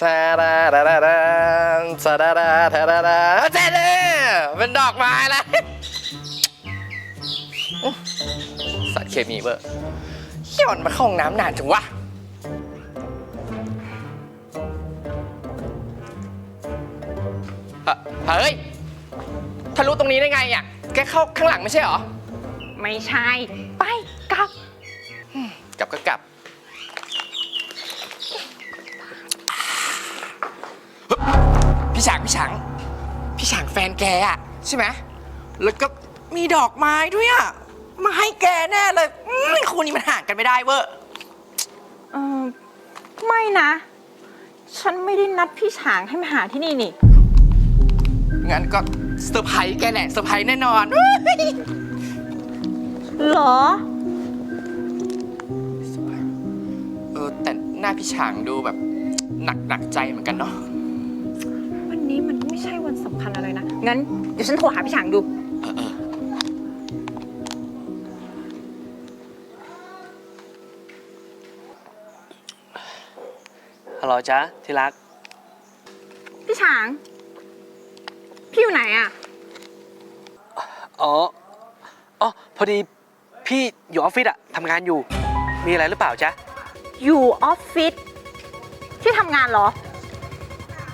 ซาดาดาดาดาซาดาดาดาดาดาเจ๊เนี่ยเป็นดอกไม้แล้วสัตว์เคมีเบอร์เหี้ยมันมาเข้าห้องน้ำนานจังวะเอ่อเฮ้ยทะลุตรงนี้ได้ไงอะ แกเข้าข้างหลังไม่ใช่เหรอ ไม่ใช่ ไปกลับ กลับก็กลับ พี่ฉางพี่ฉางพี่ฉางแฟนแกอะใช่ไหมแล้วก็มีดอกไม้ด้วยอะมาให้แกแน่เลยอืมคู่นี้มันห่างกันไม่ได้เว้ยเออไม่นะ ฉันไม่ได้นัดพี่ฉางให้มาหาที่นี่นี่ งั้นก็เซอร์ไพรส์แกแหละเซอร์ไพรส์แน่นอนเหรอ เออแต่หน้าพี่ฉางดูแบบหนักหนักใจเหมือนกันเนาะวั นนี้มันไม่ใช่วันสำคัญอะไรนะ งั้นเดี๋ยวฉันโทรหาพี่ฉางดู เออเออฮัลโหลจ๊ะที่รัก พี่ฉาง พี่อยู่ไหนอะอ๋อ อ๋อ พอดีพี่อยู่ออฟฟิศอะทำงานอยู่ มีอะไรหรือเปล่าจ๊ะ อยู่ออฟฟิศที่ทำงานเหรอ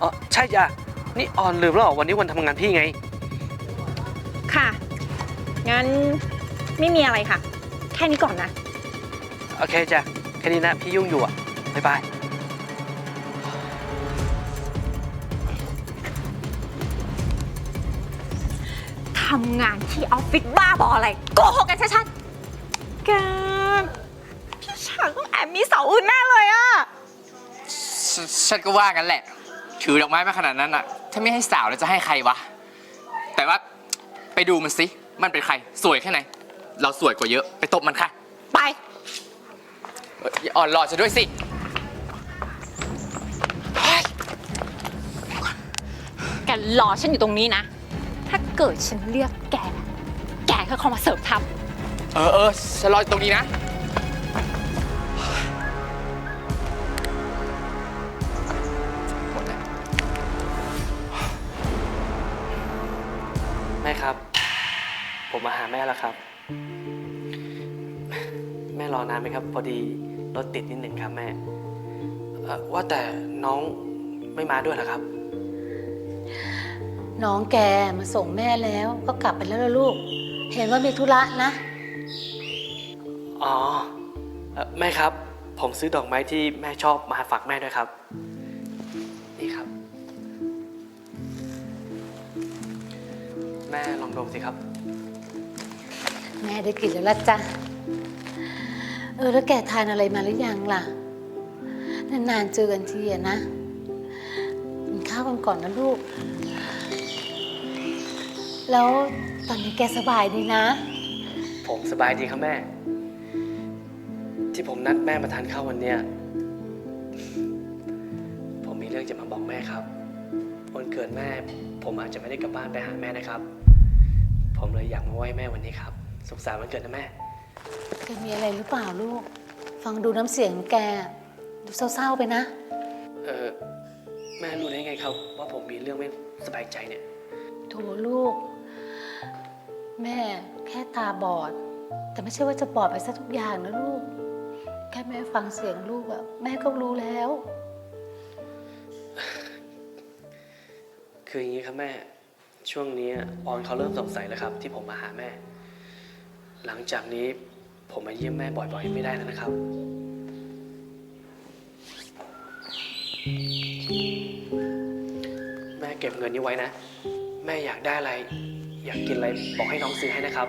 อ๋อ ใช่จ้ะ นี่ออนลืมแล้วเหรอวันนี้วันทำงานพี่ไง ค่ะ งั้นไม่มีอะไรค่ะ แค่นี้ก่อนนะ โอเคจ้ะแค่นี้นะ พี่ยุ่งอยู่อะบ๊ายบาย ทำงานที่ออฟฟิศบ้าบออะไร โกหกกันชัดๆแกพี่ฉางต้องแอบมีเสาอื่นแน่เลยอะฉฉันก็ว่ากันแหละ ถือดอกไม้มาขนาดนั้นอะ ถ้าไม่ให้สาวแล้วจะให้ใครวะ แต่ว่าไปดูมันสิ มันเป็นใคร สวยแค่ไหน เราสวยกว่าเยอะ ไปตบมันค่ะ ไปเอ้ยอย่าอ่อนรอจะด้วยสิแกรอฉันอยู่ตรงนี้นะ ถ้าเกิดฉันเรียกแกแกก็เข้ามาเสิร์ฟทับเออเออฉันรออยู่ตรงนี้นะ แม่ครับ ผมมาหาแม่แล้วครับ แม่รอนานไหมครับ พอดีรถติดนิดหนึ่งครับแม่เอ่อว่าแต่น้องไม่มาด้วยเหรอครับ น้องแกมาส่งแม่แล้วก็กลับไปแล้วล่ะลูก เห็นว่ามีธุระนะ อ๋อเอ่อแม่ครับ ผมซื้อดอกไม้ที่แม่ชอบมาฝากแม่ด้วยครับ แม่ลองดมสิครับ แม่ได้กลินแล้วละจ้ะเออ แล้วแกทานอะไรมาหรือยังล่ะ นานๆเจอกันทีอะนะกินข้าวกันก่อนนะลูก แล้วตอนนี้แกสบายดีนะ ผมสบายดีครับแม่ ที่ผมนัดแม่มาทานข้าววันเนี้ยผมมีเรื่องจะมาบอกแม่ครับ วันเกิดแม่ ผมอาจจะไม่ได้กลับบ้านไปหาแม่นะครับ ผมเลยอยากมาไหว้แม่วันนี้ครับ สุขสันต์วันเกิดนะแม่ แกมีอะไรหรือเปล่าลูก ฟังดูน้ำเสียงแก ดูเศร้าๆไปนะ เออแม่รู้ได้ไงครับ ว่าผมมีเรื่องไม่สบายใจเนี่ย โถลูก แม่แค่ตาบอด แต่ไม่ใช่ว่าจะบอดไปซะทุกอย่างนะลูก แค่แม่ฟังเสียงลูกอะแม่ก็รู้แล้ว คืออย่างนี้ครับแม่ ช่วงนี้ออนเขาเริ่มสงสัยแล้วครับ ที่ผมมาหาแม่ หลังจากนี้ผมมาเยี่ยมแม่บ่อยๆ ไม่ได้แล้วนะครับ แม่เก็บเงินนี้ไว้นะ แม่อยากได้อะไร อยากกินอะไรบอกให้น้องซื้อให้นะครับ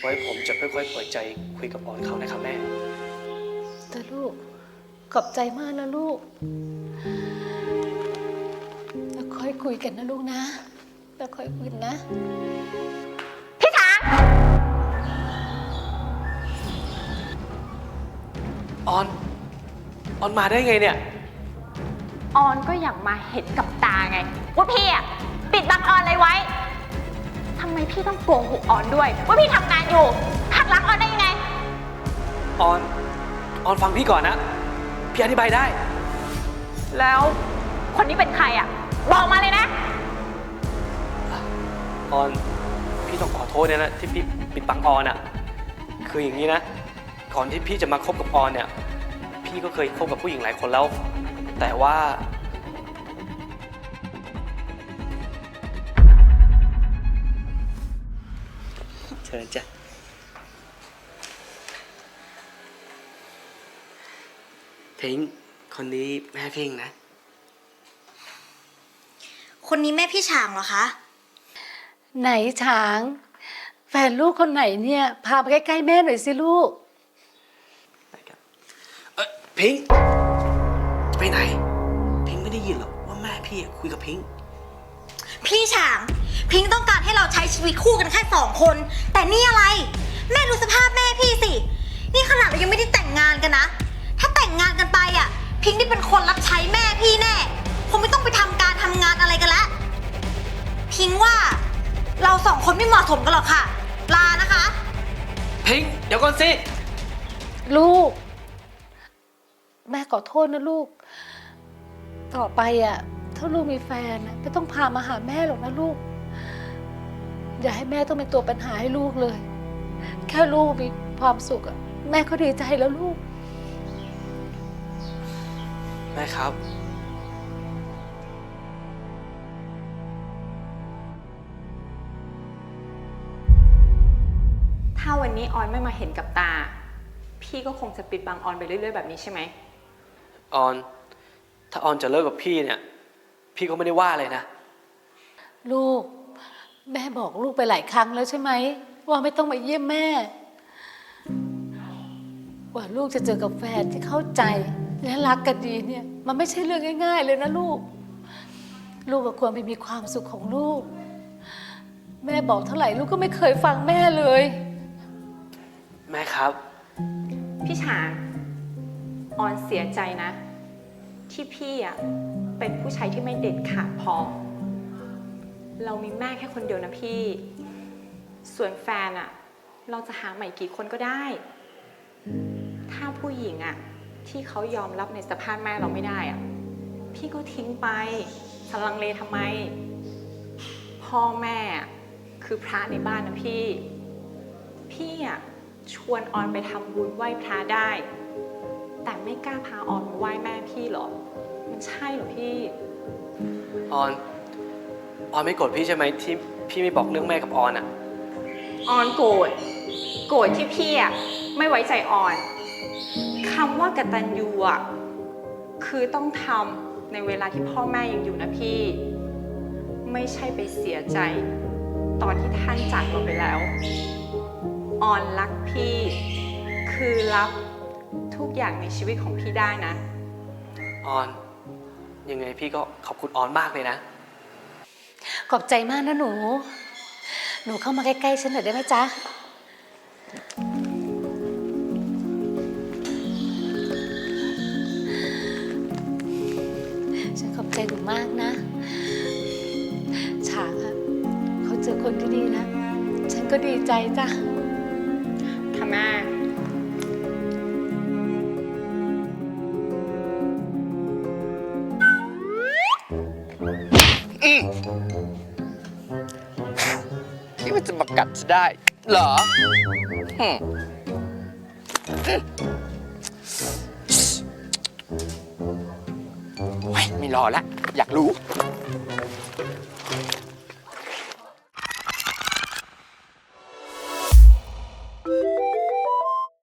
ไว้ผมจะค่อยๆเปิดใจคุยกับออนเขานะครับแม่ แต่ลูก ขอบใจมากนะลูก ค่อยคุยกันนะลูกนะแล้วค่อยคุยนะ พี่ฉาง ออน ออนมาได้ไงเนี่ย ออนก็อยากมาเห็นกับตาไง ว่าพี่อะปิดบังออนอะไรไว้ทำไมพี่ต้องโกหกออนด้วย ว่าพี่ทำงานอยู่หักหลังออนได้ยังไง ออน ออนฟังพี่ก่อนนะ พี่อธิบายได้ แล้วคนนี้เป็นใครอะ บอกมาเลยนะ ออน พี่ต้องขอโทษเนี่ยนะที่พี่ปิดบังออนอะคืออย่างนี้นะ ก่อนที่พี่จะมาคบกับออนเนี่ย พี่ก็เคยคบกับผู้หญิงหลายคนแล้ว แต่ว่า เชิญจ้ะ พิงคนนี้แม่พิงนะ คนนี้แม่พี่ฉางเหรอคะ ไหนช้าง แฟนลูกคนไหนเนี่ย พาไปใกล้ๆแม่หน่อยสิลูก เออพิงค์ไปไหน พิงค์ไม่ได้ยินหรอกว่าแม่พี่อะคุยกับพิงค์พี่ฉาง พิงค์ต้องการให้เราใช้ชีวิตคู่กันแค่สองคน แต่นี่อะไร แม่ดูสภาพแม่พี่สิ นี่ขนาดเรายังไม่ได้แต่งงานกันนะ ถ้าแต่งงานกันไปอะ พิงค์ได้เป็นคนรับใช้แม่พี่แน่ องคนไม่เหมาะสมกันหรอกค่ะ ลานะคะ พิงค์เดี๋ยวก่อนสิ ลูก แม่ขอโทษนะลูก ต่อไปอะ ถ้าลูกมีแฟนอะไม่ต้องพามาหาแม่หรอกนะลูก อย่าให้แม่ต้องเป็นตัวปัญหาให้ลูกเลย แค่ลูกมีความสุขอะแม่ก็ดีใจแล้วลูก แม่ครับ ถ้าวันนี้ออนไม่มาเห็นกับตา พี่ก็คงจะปิดบังออนไปเรื่อยๆแบบนี้ใช่ไหม ออน ถ้าออนจะเลิกกับพี่เนี่ย พี่ก็ไม่ได้ว่าเลยนะ ลูก แม่บอกลูกไปหลายครั้งแล้วใช่ไหม ว่าไม่ต้องมาเยี่ยมแม่ กว่าลูกจะเจอกับแฟนที่เข้าใจและรักกันดีเนี่ย มันไม่ใช่เรื่องง่าย ๆ เลยนะลูก ลูกก็ควรไปมีความสุขของลูก แม่บอกเท่าไหร่ลูกก็ไม่เคยฟังแม่เลย แม่ครับ พี่ฉางออนเสียใจนะ ที่พี่อะเป็นผู้ชายที่ไม่เด็ดขาดพอ เรามีแม่แค่คนเดียวนะพี่ ส่วนแฟนอะเราจะหาใหม่กี่คนก็ได้ ถ้าผู้หญิงอะที่เขายอมรับในสภาพแม่เราไม่ได้อะพี่ก็ทิ้งไปสลังเลทำไม พ่อแม่อะคือพระในบ้านนะพี่ พี่อะ ชวนออนไปทำบุญไหว้พระได้ แต่ไม่กล้าพาออนมาไหว้แม่พี่หรอ มันใช่เหรอพี่ ออน ออนไม่โกรธพี่ใช่ไหมที่พี่ไม่บอกเรื่องแม่กับออนอะออนโกรธ โกรธที่พี่อะไม่ไว้ใจออนคำว่ากตัญญูอะคือต้องทำในเวลาที่พ่อแม่ยังอยู่นะพี่ ไม่ใช่ไปเสียใจ ตอนที่ท่านจากเราไปแล้ว ออนรักพี่ คือรับทุกอย่างในชีวิตของพี่ได้นะ ออน ยังไงพี่ก็ขอบคุณออนมากเลยนะ ขอบใจมากนะหนู หนูเข้ามาใกล้ๆฉันหน่อยได้ไหมจ๊ะ ฉันขอบใจหนูมากนะฉางอะเขาเจอคนที่ดีนะ ฉันก็ดีใจจ้ะ ค่ะแม่คิดว่าจะมากัดฉันได้ เหรออืมโอ้ยไม่รอละ อยากรู้